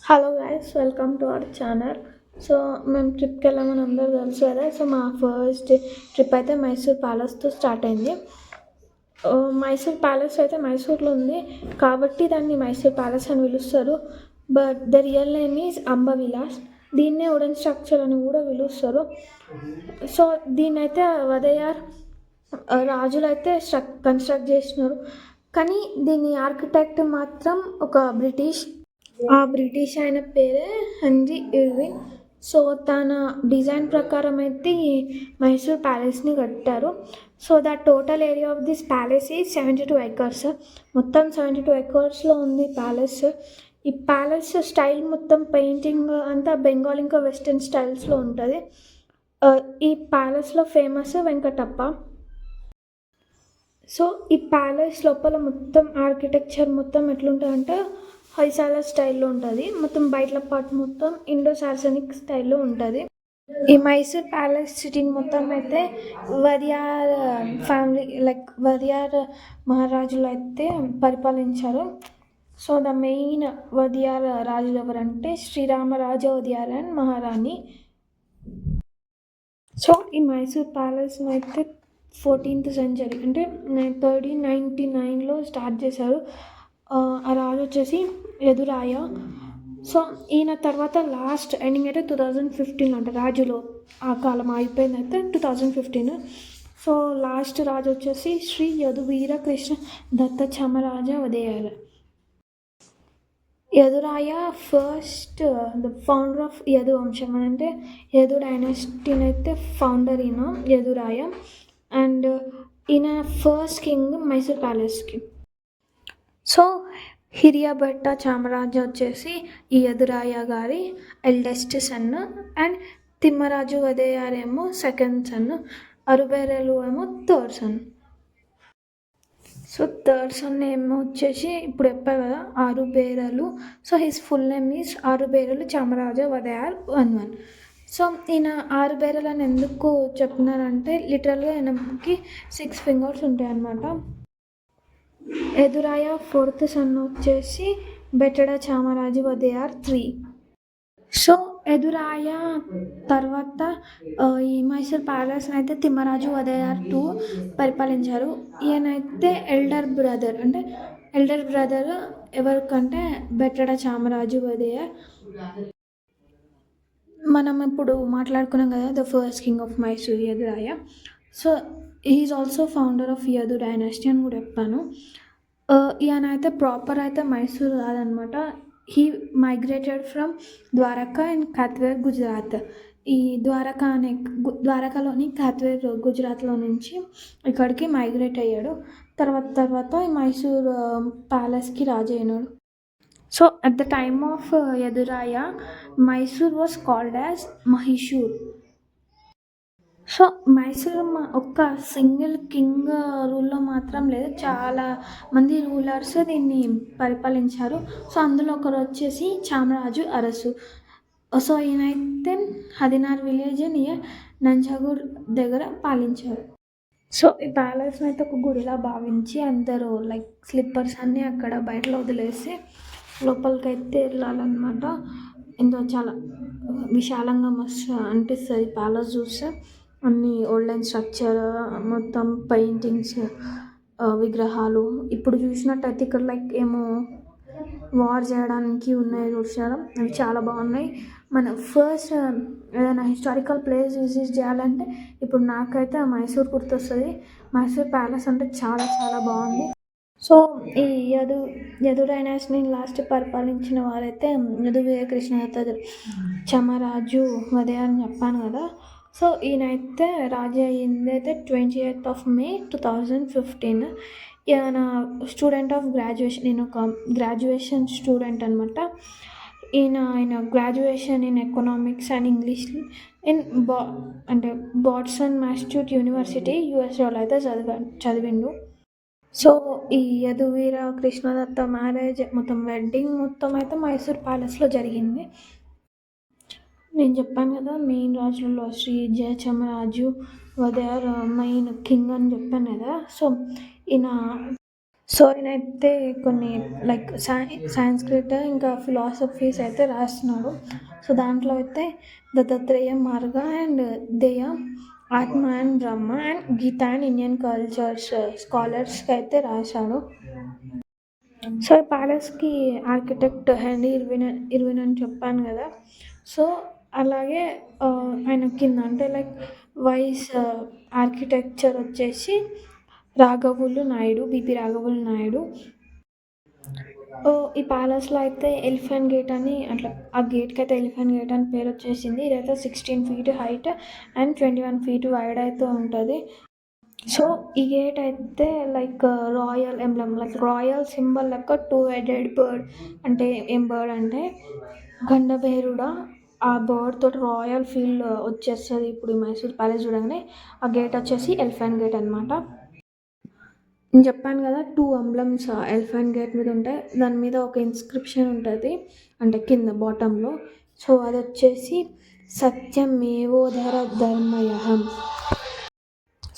Hello guys welcome to our channel so మేము ట్రిప్కి వెళ్ళామని అందరూ తెలుసు కదా. సో మా ఫస్ట్ ట్రిప్ అయితే మైసూర్ ప్యాలెస్తో స్టార్ట్ అయింది. మైసూర్ ప్యాలెస్ అయితే మైసూర్లో ఉంది. కాబట్టి దాన్ని మైసూర్ ప్యాలెస్ అని పిలుస్తారు. But the real name is Ambavilas దీన్నే ఉడన్ స్ట్రక్చర్ అని కూడా పిలుస్తారు. సో దీన్నైతే వదయార్ రాజులు అయితే స్ట్రక్ కన్స్ట్రక్ట్ చేసినారు. కానీ దీని ఆర్కిటెక్ట్ మాత్రం ఒక బ్రిటిష్ ఆ బ్రిటిష్ ఆయన పేరే హెన్రీ ఇర్విన్. సో తన డిజైన్ ప్రకారం అయితే ఈ మైసూర్ ప్యాలెస్ని కట్టారు. So the total area of this palace ఈ సెవెంటీ టూ ఎకర్స్. మొత్తం సెవెంటీ టూ ఎకర్స్లో ఉంది ప్యాలెస్. ఈ ప్యాలెస్ స్టైల్ మొత్తం పెయింటింగ్ అంతా బెంగాల్ ఇంకా వెస్టర్న్ స్టైల్స్లో ఉంటుంది. ఈ ప్యాలెస్లో ఫేమస్ వెంకటప్ప. సో ఈ ప్యాలెస్ లోపల మొత్తం ఆర్కిటెక్చర్ మొత్తం ఎట్లుంటుందంటే హైసాల స్టైల్లో ఉంటుంది. మొత్తం బయట పార్ట్ మొత్తం ఇండో సార్సనిక్ స్టైల్లో ఉంటుంది. ఈ మైసూర్ ప్యాలెస్ సిటీని మొత్తం అయితే వరియార్ ఫ్యామిలీ లైక్ వరియార్ మహారాజులు అయితే పరిపాలించారు. సో ద మెయిన్ వదియార్ రాజులు ఎవరంటే శ్రీరామరాజ వదియార్ అండ్ మహారాణి. సో ఈ మైసూర్ ప్యాలెస్ అయితే ఫోర్టీన్త్ సెంచరీ అంటే థర్టీ నైంటీ నైన్లో స్టార్ట్ చేశారు. ఆ రాజు వచ్చేసి ఎదురాయ? సో ఈయన తర్వాత లాస్ట్ ఎండింగ్ అయితే టూ థౌజండ్ ఫిఫ్టీన్ అంట రాజులో. ఆ కాలం అయిపోయింది అయితే two thousand fifteen. So last రాజు వచ్చేసి Shri Yaduveera Krishna Datta Chamaraja Wadiyar. Yaduraya first the founder of Yadu వంశం అని అంటే యదు డైనాసిటీని అయితే ఫౌండర్ ఈయన యదురాయ. అండ్ ఈయన ఫస్ట్ కింగ్ మైసూర్ ప్యాలెస్కి సో హిరియాభట్ట చామరాజు వచ్చేసి ఈ యదురాయ గారి ఎల్డెస్ట్ సన్ అండ్ తిమ్మరాజు వదయారేమో సెకండ్ సన్ అరుబేరలు ఏమో third son so third son ఏమో వచ్చేసి ఇప్పుడు చెప్పా కదా ఆరు బేరలు so his full name is ఆరు బేరలు Chamaraja Wadiyar one one so ఈయన ఆరు బేరలు అని ఎందుకు చెప్తున్నారంటే లిటరల్గా ఈయనకి సిక్స్ ఫింగర్స్ ఉంటాయి అన్నమాట ఎదురాయ ఫోర్త్ సన్ వచ్చేసి బెటడ చామరాజు వదయార్ త్రీ. సో ఎదురాయ తర్వాత ఈ మైసూర్ ప్యాలెస్ని అయితే తిమ్మరాజు వదయార్ టూ పరిపాలించారు. ఈయనైతే ఎల్డర్ బ్రదర్ అంటే ఎల్డర్ బ్రదర్ ఎవరికంటే బెట్టడ చామరాజు వదయార్ మనం ఇప్పుడు మాట్లాడుకున్నాం కదా the first king of Mysore Yaduraya. So is also founder of Yadu dynasty అని కూడా చెప్పాను. Uh, ఈయన అయితే ప్రాపర్ అయితే మైసూర్ కాదనమాట he migrated from Dwarka and Kathiawar Gujarat ఈ ద్వారకా అనే ద్వారకాలోని కాత్వేర్ గుజరాత్లో నుంచి ఇక్కడికి మైగ్రేట్ అయ్యాడు. తర్వాత తర్వాత ఈ మైసూర్ ప్యాలెస్కి uh, రాజు అయినాడు. So at the time of Yaduraya Mysore was called as Mahishur so Mysore మా ఒక్క సింగిల్ కింగ్ రూల్లో మాత్రం లేదు. చాలా మంది రూలర్స్ దీన్ని పరిపాలించారు. సో అందులో ఒకరు వచ్చేసి చామరాజు అరసు. సో ఈయనైతే హదినార్ విలేజ్ నియర్ నంజాగూడ్ దగ్గర పాలించారు. సో ఈ ప్యాలెస్ని అయితే ఒక గుడిలా భావించి అందరూ లైక్ స్లిప్పర్స్ అన్నీ అక్కడ బయటలో వదిలేసి లోపలికి అయితే వెళ్ళాలన్నమాట. ఎంతో చాలా విశాలంగా మస్తు అనిపిస్తుంది ప్యాలెస్ చూస్తే. అన్ని లైన్ స్ట్రక్చర్ మొత్తం పెయింటింగ్స్ విగ్రహాలు. ఇప్పుడు చూసినట్టయితే ఇక్కడ లైక్ ఏమో వార్ చేయడానికి ఉన్నాయి చూసారా అవి చాలా బాగున్నాయి. మన ఫస్ట్ ఏదైనా హిస్టారికల్ ప్లేస్ విజిట్ చేయాలంటే ఇప్పుడు నాకైతే మైసూర్ గుర్తొస్తుంది. మైసూర్ ప్యాలెస్ అంటే చాలా చాలా బాగుంది. సో ఈ యదు యదు డైనాసిని లాస్ట్ పరిపాలించిన వారైతే యదు వీరకృష్ణ చమరాజు అదే అని చెప్పాను కదా. సో ఈయనైతే రాజీ అయ్యింది అయితే twenty eighth of May two thousand fifteen. ఈయన స్టూడెంట్ ఆఫ్ గ్రాడ్యుయేషన్ నేను ఒక గ్రాడ్యుయేషన్ స్టూడెంట్ అనమాట ఈయన ఆయన graduation in economics and English in బా అంటే బాట్సన్ మాస్ట్యూట్ యూనివర్సిటీ యూఎస్ఏలో అయితే చదివా చదివిండు. సో ఈ యదువీర కృష్ణదత్త మ్యారేజ్ మొత్తం వెడ్డింగ్ మొత్తం అయితే మైసూర్ ప్యాలెస్లో జరిగింది. నేను చెప్పాను కదా మెయిన్ రాజులలో శ్రీ జయచమరాజు వదర్ మెయిన్ కింగ్ అని చెప్పాను కదా. సో ఈయన సో నేనైతే కొన్ని లైక్ సా సాంస్క్రిట్ ఇంకా ఫిలాసఫీస్ అయితే రాస్తున్నాడు. సో దాంట్లో అయితే దత్తాత్రేయ మార్గ అండ్ దేయ ఆత్మ and Brahma and Gita and Indian cultures స్కాలర్స్కి అయితే రాశాడు. సో ఈ ప్యాలెస్కి ఆర్కిటెక్ట్ హెన్రీ ఇర్విన్ ఇర్విన్ అని చెప్పాను కదా. సో అలాగే ఆయన కింద అంటే లైక్ వైస్ ఆర్కిటెక్చర్ వచ్చేసి రాఘవులు నాయుడు బీపీ రాఘవులు నాయుడు. ఈ ప్యాలెస్లో అయితే ఎలిఫెంట్ గేట్ అని అట్లా ఆ గేట్కి అయితే ఎలిఫెంట్ గేట్ అని పేరు వచ్చేసింది. ఇదైతే sixteen feet height and twenty one feet wide అయితే ఉంటుంది. సో ఈ గేట్ అయితే like royal emblem like royal symbol లెక్క టూ హెడెడ్ బర్డ్ అంటే ఏం బర్డ్ అంటే గండభేరుడా ఆ బర్డ్ తోటి రాయల్ ఫీల్ వచ్చేస్తుంది ఇప్పుడు మైసూర్ ప్యాలెస్ చూడగానే ఆ గేట్ వచ్చేసి ఎలిఫెంట్ గేట్ అనమాట నేను చెప్పాను కదా టూ అంబ్లమ్స్ ఎలిఫెంట్ గేట్ మీద ఉంటాయి. దాని మీద ఒక ఇన్స్క్రిప్షన్ ఉంటుంది అంటే కింద బాటంలో సో అది వచ్చేసి సత్యమేవోధర ధర్మయహం.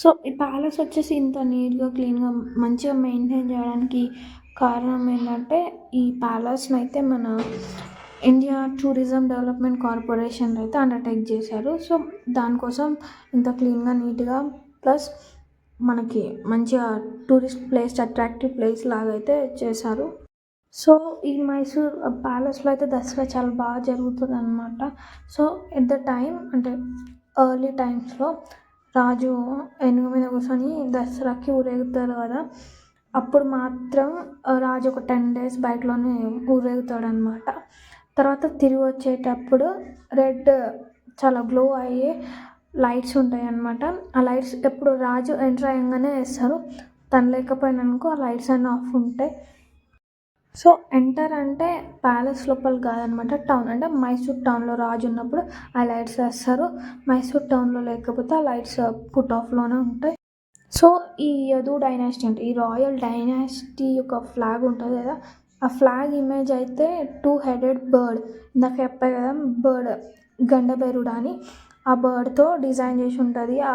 సో ఈ ప్యాలెస్ వచ్చేసి ఇంత నీట్గా క్లీన్గా మంచిగా మెయింటైన్ చేయడానికి కారణం ఏంటంటే ఈ ప్యాలెస్ని అయితే మన ఇండియా టూరిజం డెవలప్మెంట్ కార్పొరేషన్ అయితే అండర్టేక్ చేశారు. సో దానికోసం ఇంత క్లీన్గా నీట్గా ప్లస్ మనకి మంచిగా టూరిస్ట్ ప్లేస్ అట్రాక్టివ్ ప్లేస్ లాగా అయితే చేశారు. సో ఈ మైసూర్ ప్యాలెస్లో అయితే దసరా చాలా బాగా జరుగుతుంది అనమాట సో ఎట్ ద టైం అంటే ఎర్లీ టైమ్స్లో రాజు ఎనుగు మీద కూర్చొని దసరాకి ఊరేగుతారు కదా. అప్పుడు మాత్రం రాజు ఒక టెన్ డేస్ బయటలోనే ఊరేగుతాడు అనమాట తర్వాత తిరిగి వచ్చేటప్పుడు రెడ్ చాలా గ్లో అయ్యే లైట్స్ ఉంటాయి అన్నమాట ఆ లైట్స్ ఎప్పుడు రాజు ఎంటర్ అయ్యంగానే వేస్తారు. తను లేకపోయినానుకో ఆ లైట్స్ అన్నీ ఆఫ్ ఉంటాయి. సో ఎంటర్ అంటే ప్యాలెస్ లోపల కాదనమాట టౌన్ అంటే మైసూర్ టౌన్లో రాజు ఉన్నప్పుడు ఆ లైట్స్ వేస్తారు. మైసూర్ టౌన్లో లేకపోతే ఆ లైట్స్ పుట్ ఆఫ్లోనే ఉంటాయి. సో ఈ యదు డైనాసిటీ అంటే ఈ రాయల్ డైనాసిటీ యొక్క ఫ్లాగ్ ఉంటుంది కదా ఆ ఫ్లాగ్ ఇమేజ్ అయితే టూ హెడెడ్ బర్డ్ ఇందాక చెప్పే కదా బర్డ్ గండబెరుడు అని ఆ బర్డ్తో డిజైన్ చేసి ఉంటుంది. ఆ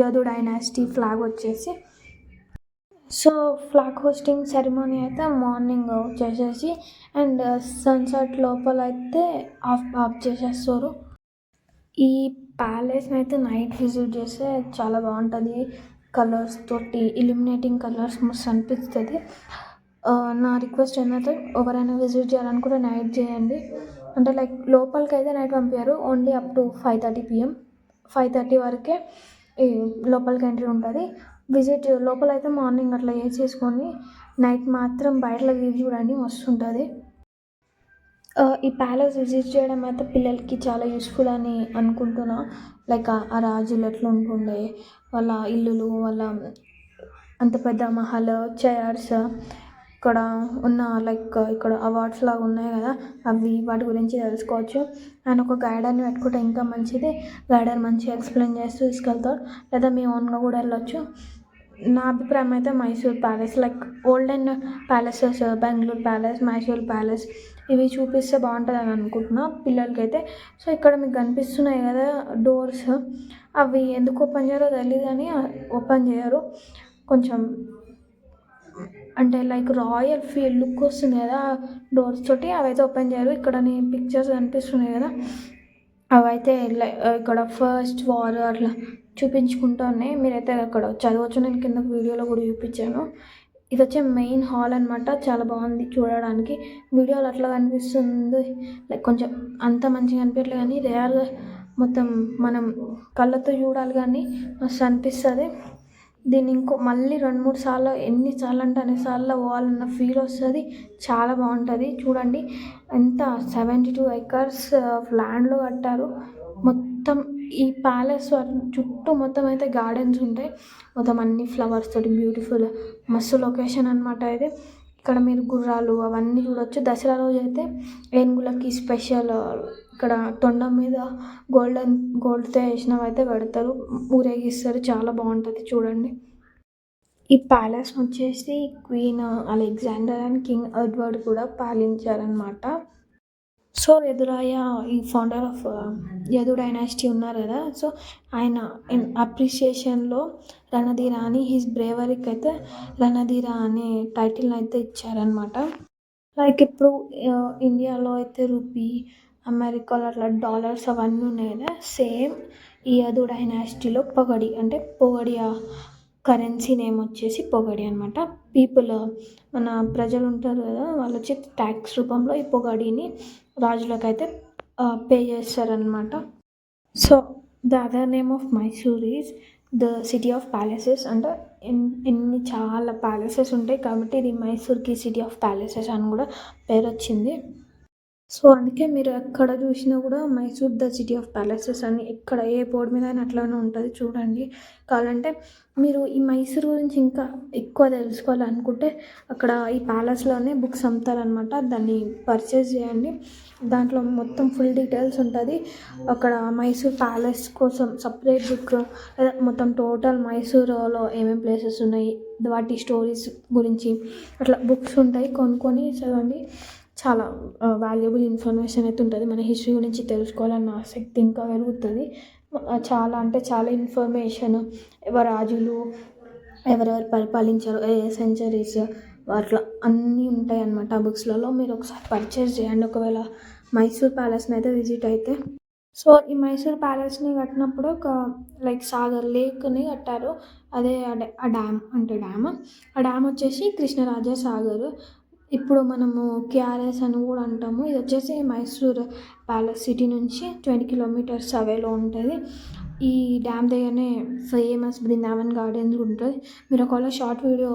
యదు డైనాసిటీ ఫ్లాగ్ వచ్చేసి. సో ఫ్లాగ్ హోస్టింగ్ సెరమోనీ అయితే మార్నింగ్ చేసేసి అండ్ సన్సెట్ లోపల అయితే ఆఫ్ ఆఫ్ చేసేస్తారు. ఈ ప్యాలెస్ని అయితే నైట్ విజిట్ చేస్తే చాలా బాగుంటుంది. కలర్స్ తోటి ఇల్యూమినేటింగ్ కలర్స్ మస్తు అనిపిస్తుంది. నా రిక్వెస్ట్ ఏంటంటే ఎవరైనా విజిట్ చేయాలనుకుంటే నైట్ చేయండి. అంటే లైక్ లోపలికి అయితే నైట్ పంపించారు only up to five thirty PM five thirty వరకే ఈ లోపలికి ఎంట్రీ ఉంటుంది. విజిట్ లోపల అయితే మార్నింగ్ అట్లా చేసుకొని నైట్ మాత్రం బయటలో వ్యూ చూడండి మస్తు ఉంటుంది ఈ ప్యాలెస్ విజిట్ చేయడం అయితే పిల్లలకి చాలా యూస్ఫుల్ అని అనుకుంటున్నా. లైక్ ఆ రాజులు ఎట్లా ఉంటుండే వాళ్ళ ఇల్లులు వాళ్ళ అంత పెద్ద మహల్ చైర్స్ ఇక్కడ ఉన్న లైక్ ఇక్కడ అవార్డ్స్ లాగా ఉన్నాయి కదా అవి వాటి గురించి తెలుసుకోవచ్చు. అండ్ ఒక గైడర్ని పెట్టుకుంటే ఇంకా మంచిది. గైడర్ మంచిగా ఎక్స్ప్లెయిన్ చేస్తూ తీసుకెళ్తాడు. లేదా మీ ఓన్గా కూడా వెళ్ళొచ్చు. నా అభిప్రాయం అయితే Mysore palace like olden palaces Bengaluru palace Mysore palace ఇవి చూపిస్తే బాగుంటుంది అని అనుకుంటున్నా పిల్లలకైతే. సో ఇక్కడ మీకు కనిపిస్తున్నాయి కదా డోర్స్ అవి ఎందుకు ఓపెన్ చేయాలో తెలియదు కానీ ఓపెన్ చేయరు. కొంచెం అంటే లైక్ రాయల్ ఫీల్ లుక్ వస్తుంది కదా డోర్స్ తోటి అవైతే ఓపెన్ చేయరు. ఇక్కడ నీ పిక్చర్స్ కనిపిస్తున్నాయి కదా అవైతే ఇక్కడ ఫస్ట్ వార్ అట్లా చూపించుకుంటూ ఉన్నాయి. మీరైతే అక్కడ చదవచ్చు. నేను కింద వీడియోలో కూడా చూపించాను. ఇది వచ్చే మెయిన్ హాల్ అనమాట చాలా బాగుంది చూడడానికి. వీడియోలో అట్లా కనిపిస్తుంది. లైక్ కొంచెం అంత మంచిగా అనిపించలేదు కానీ రేర్గా మొత్తం మనం కళ్ళతో చూడాలి కానీ మస్తు అనిపిస్తుంది. దీన్ని ఇంకో మళ్ళీ రెండు మూడు సార్లు ఎన్నిసార్లు అంటే అన్నిసార్లు పోవాలన్న ఫీల్ వస్తుంది. చాలా బాగుంటుంది. చూడండి ఎంత సెవెంటీ టూ ఎకర్స్ ల్యాండ్లో కట్టారు. మొత్తం ఈ ప్యాలెస్ చుట్టూ మొత్తం అయితే గార్డెన్స్ ఉంటాయి. మొత్తం అన్ని ఫ్లవర్స్ తోటి బ్యూటిఫుల్ మస్తు లొకేషన్ అనమాట అయితే ఇక్కడ మీరు గుర్రాలు అవన్నీ చూడొచ్చు. దసరా రోజు అయితే ఏనుగులకి స్పెషల్ ఇక్కడ తొండం మీద గోల్డెన్ గోల్డ్తో వేసినవి అయితే పెడతారు. ఊరేగిస్తారు. చాలా బాగుంటుంది చూడండి. ఈ ప్యాలెస్ వచ్చేసి queen Alexander and king Edward కూడా పాలించారనమాట సో ఎదురాయ ఈ ఫౌండర్ ఆఫ్ యదు డైనాసిటీ ఉన్నారు కదా. సో ఆయన అప్రిషియేషన్లో రణధీరా అని హిస్ బ్రేవరీకి అయితే రణధీరా అనే టైటిల్ని అయితే ఇచ్చారనమాట లైక్ ఇప్పుడు ఇండియాలో అయితే రూపీ అమెరికాలో అట్లా డాలర్స్ అవన్నీ ఉన్నాయి కదా సేమ్ ఈ యదు డైనాసిటీలో పొగడి అంటే పొగడి కరెన్సీ నేమ్ వచ్చేసి పొగడి అనమాట పీపుల్ మన ప్రజలు ఉంటారు కదా వాళ్ళు వచ్చి ట్యాక్స్ రూపంలో ఈ పొగడిని రాజులకైతే పే చేస్తారనమాట so the other name of Mysore is the city of palaces. అంటే ఎన్ ఎన్ని చాలా ప్యాలెసెస్ ఉంటాయి కాబట్టి ఇది మైసూర్కి సిటీ ఆఫ్ ప్యాలెసెస్ అని కూడా పేరు వచ్చింది సో అందుకే మీరు ఎక్కడ చూసినా కూడా Mysore the city of palaces అని ఎక్కడ ఏ బోర్డు మీద అయినా అట్లానే ఉంటుంది. చూడండి. కావాలంటే మీరు ఈ మైసూర్ గురించి ఇంకా ఎక్కువ తెలుసుకోవాలనుకుంటే అక్కడ ఈ ప్యాలెస్లోనే బుక్స్ అమ్ముతారనమాట దాన్ని పర్చేస్ చేయండి. దాంట్లో మొత్తం ఫుల్ డీటెయిల్స్ ఉంటుంది. అక్కడ మైసూర్ ప్యాలెస్ కోసం సపరేట్ బుక్ మొత్తం టోటల్ మైసూర్లో ఏమేమి ప్లేసెస్ ఉన్నాయి వాటి స్టోరీస్ గురించి అట్లా బుక్స్ ఉంటాయి. కొనుక్కొని చదవండి. చాలా వాల్యుబుల్ ఇన్ఫర్మేషన్ అయితే ఉంటుంది. మన హిస్టరీ గురించి తెలుసుకోవాలన్న ఆసక్తి ఇంకా పెరుగుతుంది. చాలా అంటే చాలా ఇన్ఫర్మేషన్ ఎవరు రాజులు ఎవరెవరు పరిపాలించారు ఏ సెంచరీస్ అట్లా అన్నీ ఉంటాయి అన్నమాట ఆ బుక్స్లలో మీరు ఒకసారి పర్చేస్ చేయండి. ఒకవేళ మైసూర్ ప్యాలెస్ని అయితే విజిట్ అయితే. సో ఈ మైసూర్ ప్యాలెస్ని కట్టినప్పుడు ఒక లైక్ సాగర్ లేక్ని కట్టారు. అదే ఆ డ్యామ్ అంటే డ్యామ్ ఆ డ్యామ్ వచ్చేసి కృష్ణరాజ సాగర్. ఇప్పుడు మనము కేఆర్ఎస్ అని కూడా అంటాము. ఇది వచ్చేసి మైసూర్ ప్యాలెస్ సిటీ నుంచి ట్వంటీ కిలోమీటర్స్ అవేలో ఉంటుంది. ఈ డ్యామ్ దగ్గరనే ఫేమస్ బృందావన్ గార్డెన్స్ ఉంటుంది. మీరు ఒకవేళ షార్ట్ వీడియో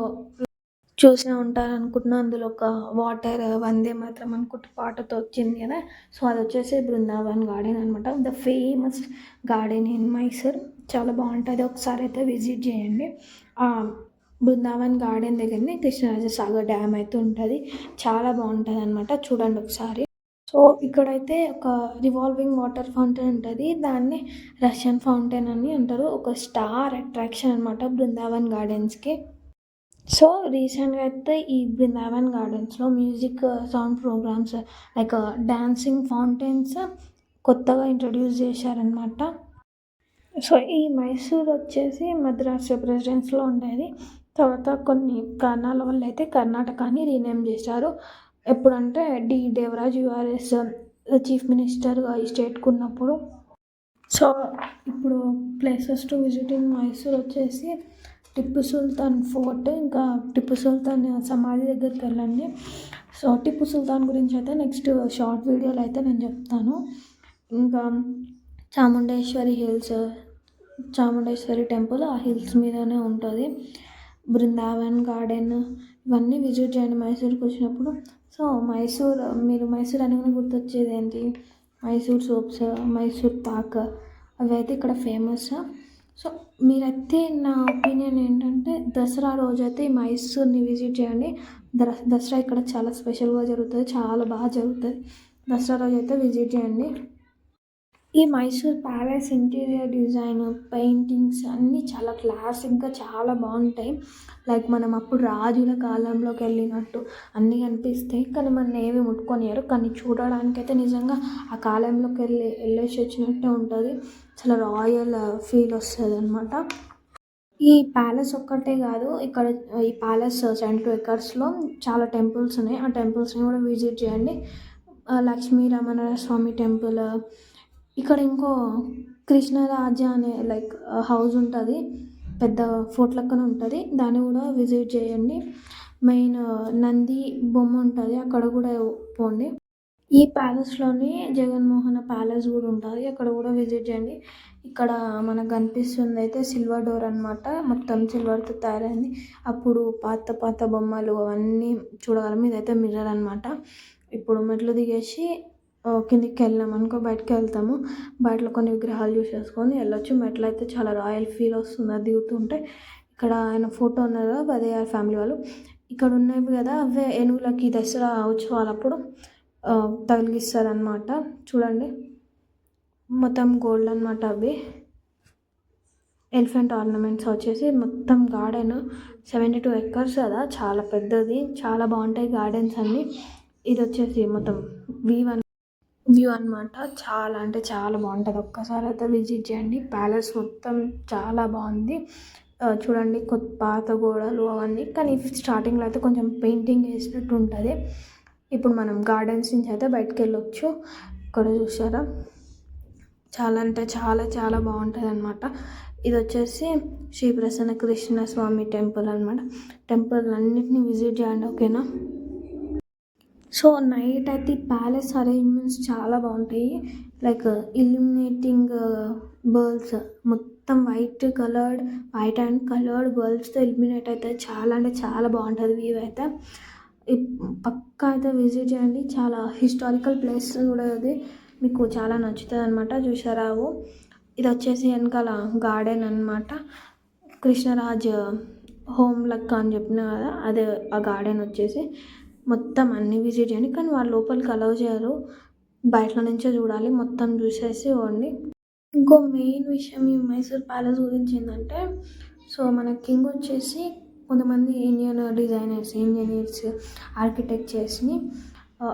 చూసే ఉంటారు అనుకుంటున్నా అందులో ఒక వాటర్ వందే మాత్రం అనుకుంటూ పాటతో వచ్చింది కదా. సో అది వచ్చేసి బృందావన్ గార్డెన్ అనమాట the famous garden in Mysore చాలా బాగుంటుంది. ఒకసారి అయితే విజిట్ చేయండి. బృందావన్ గార్డెన్ దగ్గరనే కృష్ణరాజసాగర్ డ్యామ్ అయితే ఉంటుంది. చాలా బాగుంటుంది అనమాట చూడండి ఒకసారి. సో ఇక్కడైతే ఒక రివాల్వింగ్ వాటర్ ఫౌంటైన్ ఉంటుంది. దాన్ని రష్యన్ ఫౌంటైన్ అని అంటారు. ఒక స్టార్ అట్రాక్షన్ అనమాట బృందావన్ గార్డెన్స్కి. సో రీసెంట్గా అయితే ఈ బృందావన్ గార్డెన్స్లో music sound programmes like dancing fountains కొత్తగా ఇంట్రడ్యూస్ చేశారనమాట సో ఈ మైసూర్ వచ్చేసి మద్రాస్ ప్రెసిడెన్స్లో ఉండేది. తర్వాత కొన్ని కారణాల వల్ల అయితే కర్ణాటకని రీనేమ్ చేశారు. ఎప్పుడంటే డి. దేవరాజ్ యుఆర్ఎస్ చీఫ్ మినిస్టర్గా ఈ స్టేట్కి ఉన్నప్పుడు. సో ఇప్పుడు places to visit in Mysore వచ్చేసి టిప్పు సుల్తాన్ ఫోర్ట్ ఇంకా టిప్పు సుల్తాన్ సమాధి దగ్గరికి వెళ్ళండి. సో టిప్పు సుల్తాన్ గురించి అయితే నెక్స్ట్ షార్ట్ వీడియోలో అయితే నేను చెప్తాను. ఇంకా చాముండేశ్వరి హిల్స్ చాముండేశ్వరి టెంపుల్ ఆ హిల్స్ మీదనే ఉంటుంది. బృందావన్ గార్డెన్ ఇవన్నీ విజిట్ చేయండి మైసూర్కి వచ్చినప్పుడు. సో మైసూర్ మీరు మైసూర్ అనగానే గుర్తొచ్చేది ఏంటి మైసూర్ సోప్స్ మైసూర్ పాక్ అవి అయితే ఇక్కడ ఫేమస్. సో మీరైతే నా ఒపీనియన్ ఏంటంటే దసరా రోజైతే మైసూర్ని విజిట్ చేయండి. దసరా ఇక్కడ చాలా స్పెషల్గా జరుగుతుంది చాలా బాగా జరుగుతుంది. దసరా రోజు అయితే విజిట్ చేయండి. ఈ Mysore palace interior design paintings అన్నీ చాలా క్లాసిక్గా చాలా బాగుంటాయి. లైక్ మనం అప్పుడు రాజుల కాలంలోకి వెళ్ళినట్టు అన్నీ కనిపిస్తాయి కానీ మన ఏమి ముట్టుకొనియరు కానీ చూడడానికి అయితే నిజంగా ఆ కాలంలోకి వెళ్ళి వెళ్ళేసి వచ్చినట్టే ఉంటుంది. చాలా రాయల్ ఫీల్ వస్తుంది అనమాట ఈ ప్యాలెస్ ఒక్కటే కాదు ఇక్కడ ఈ ప్యాలెస్ సెవెంటీ ఎకర్స్లో చాలా టెంపుల్స్ ఉన్నాయి. ఆ టెంపుల్స్ని కూడా విజిట్ చేయండి. లక్ష్మీ రమణ స్వామి టెంపుల్ ఇక్కడ ఇంకో కృష్ణరాజ అనే లైక్ హౌస్ ఉంటుంది. పెద్ద ఫోర్ట్ లెక్కన ఉంటుంది. దాన్ని కూడా విజిట్ చేయండి. మెయిన్ నంది బొమ్మ ఉంటుంది. అక్కడ కూడా పోండి. ఈ ప్యాలెస్లోనే జగన్మోహన ప్యాలెస్ కూడా ఉంటుంది. అక్కడ కూడా విజిట్ చేయండి. ఇక్కడ మనకు కనిపిస్తుంది అయితే సిల్వర్ డోర్ అనమాట మొత్తం సిల్వర్తో తయారైంది. అప్పుడు పాత పాత బొమ్మలు అవన్నీ చూడగలం. ఇదైతే మిర్రర్ అనమాట ఇప్పుడు మెట్లు దిగేసి కిందికి వెళ్ళాం అనుకో బయటకు వెళ్తాము. బయటలో కొన్ని విగ్రహాలు చూసేసుకొని వెళ్ళొచ్చు. మెట్లు అయితే చాలా రాయల్ ఫీల్ వస్తుంది. అది దిగుతుంటే ఇక్కడ ఆయన ఫోటో ఉన్నారు అదే ఫ్యామిలీ వాళ్ళు. ఇక్కడ ఉన్నవి కదా అవే ఏనుగులకి దసరా ఉత్సవాలప్పుడు తగిలిస్తారనమాట చూడండి. మొత్తం గోల్డ్ అనమాట అవి. ఎలిఫెంట్ ఆర్నమెంట్స్ వచ్చేసి మొత్తం గార్డెన్. సెవెంటీ టూ ఎకర్స్ కదా చాలా పెద్దది. చాలా బాగుంటాయి గార్డెన్స్ అన్నీ. ఇది వచ్చేసి మొత్తం వి వన్ వ్యూ అనమాట చాలా అంటే చాలా బాగుంటుంది. ఒక్కసారి అయితే విజిట్ చేయండి. ప్యాలెస్ మొత్తం చాలా బాగుంది. చూడండి కొత్త పాత గోడలు అవన్నీ. కానీ స్టార్టింగ్లో అయితే కొంచెం పెయింటింగ్ వేసినట్టు ఉంటుంది. ఇప్పుడు మనం గార్డెన్స్ నుంచి అయితే బయటకు వెళ్ళొచ్చు. ఇక్కడ చూసారా? చాలా అంటే చాలా చాలా బాగుంటుంది అనమాట ఇది వచ్చేసి శ్రీ ప్రసన్న కృష్ణ స్వామి టెంపుల్ అనమాట టెంపుల్ అన్నిటిని విజిట్ చేయండి ఓకేనా? సో నైట్ అయితే ప్యాలెస్ అరేంజ్మెంట్స్ చాలా బాగుంటాయి. లైక్ ఇల్యూమినేటింగ్ బల్బ్స్ మొత్తం white coloured white and coloured బల్బ్స్తో illuminate అయితే చాలా అంటే చాలా బాగుంటుంది వ్యూ అయితే. పక్కా అయితే విజిట్ చేయండి. చాలా హిస్టారికల్ ప్లేస్ కూడా అది. మీకు చాలా నచ్చుతుంది అనమాట చూసారావు ఇది వచ్చేసి వెనకాల గార్డెన్ అనమాట కృష్ణరాజ్ హోమ్ లెక్క అని చెప్పిన కదా అదే ఆ గార్డెన్ వచ్చేసి. మొత్తం అన్ని విజిట్ చేయండి. కానీ వాళ్ళు లోపలికి అలౌ చేయరు. బయట నుంచే చూడాలి. మొత్తం చూసేసి ఇవ్వండి ఇంకో మెయిన్ విషయం ఈ మైసూర్ ప్యాలెస్ గురించి ఏంటంటే సో మన కింగ్ వచ్చేసి కొంతమంది ఇండియన్ డిజైనర్స్ ఇంజనీర్స్ ఆర్కిటెక్చర్స్ని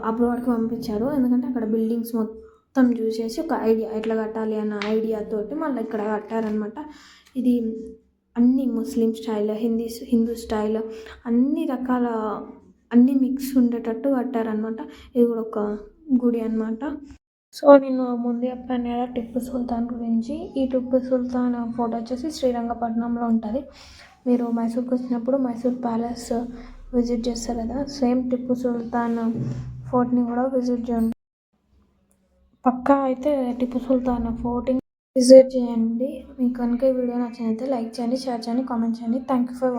అబ్రాడ్కి పంపించారు. ఎందుకంటే అక్కడ బిల్డింగ్స్ మొత్తం చూసేసి ఒక ఐడియా ఎట్లా కట్టాలి అన్న ఐడియాతోటి మళ్ళీ ఇక్కడ కట్టారనమాట ఇది అన్ని Muslim style Hindi Hindu style అన్ని రకాల అన్ని మిక్స్ ఉండేటట్టు కట్టారనమాట ఇది కూడా ఒక గుడి అనమాట సో నేను ముందే చెప్పాను కదా టిప్పు సుల్తాన్ గురించి. ఈ టిప్పు సుల్తాన్ ఫోటో వచ్చేసి శ్రీరంగపట్నంలో ఉంటుంది. మీరు మైసూర్కి వచ్చినప్పుడు మైసూర్ ప్యాలెస్ విజిట్ చేస్తారు కదా సేమ్ టిప్పు సుల్తాన్ ఫోర్ట్ని కూడా విజిట్ చేయండి. పక్కా అయితే టిప్పు సుల్తాన్ ఫోర్ట్ని విజిట్ చేయండి. మీకు కనుక ఈ వీడియో నచ్చినైతే లైక్ చేయండి షేర్ చేయండి కామెంట్ చేయండి. Thank you for